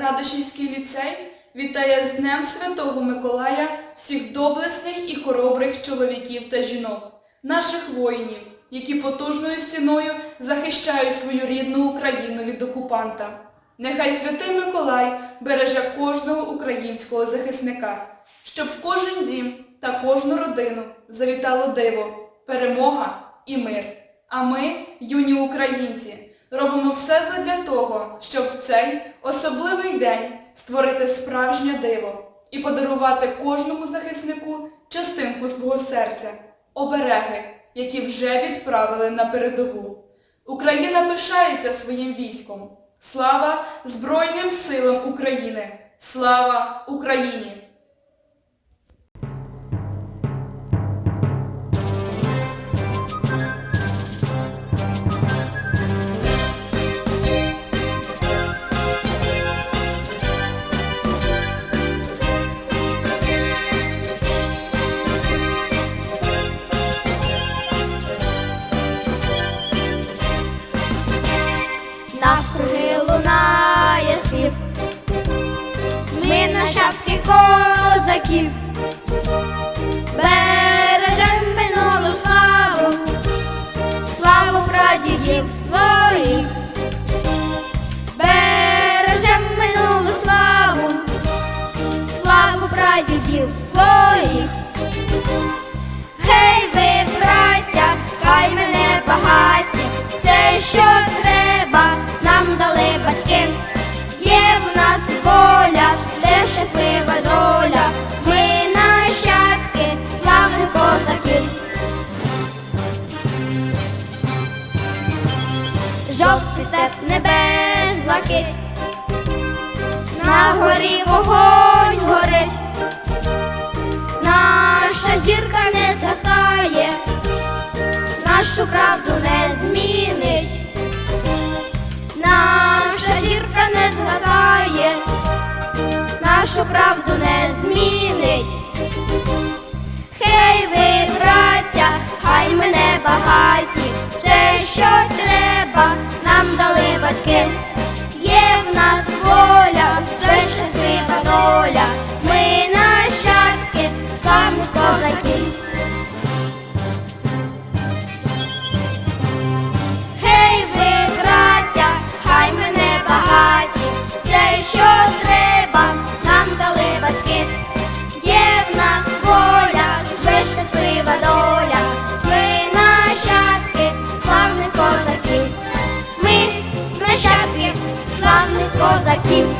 Радошівський ліцей вітає з Днем Святого Миколая всіх доблесних і хоробрих чоловіків та жінок, наших воїнів, які потужною стіною захищають свою рідну Україну від окупанта. Нехай святий Миколай береже кожного українського захисника, щоб в кожен дім та кожну родину завітало диво, перемога і мир. А ми, юні українці, робимо все задля того, щоб в цей особливий день створити справжнє диво і подарувати кожному захиснику частинку свого серця, обереги, які вже відправили на передову. Україна пишається своїм військом. Слава Збройним силам України! Слава Україні! Нащадки козаків, бережем минулу славу, славу прадідів своїх, бережем минулу славу, славу прадідів своїх. Гей, ви, браття, хай мене багаті, все, що треба, нам дали батьки. Жовтий степ небес блакить, на горі вогонь горить. Наша зірка не згасає, нашу правду не змінить, наша зірка не згасає, нашу правду не славних козаків.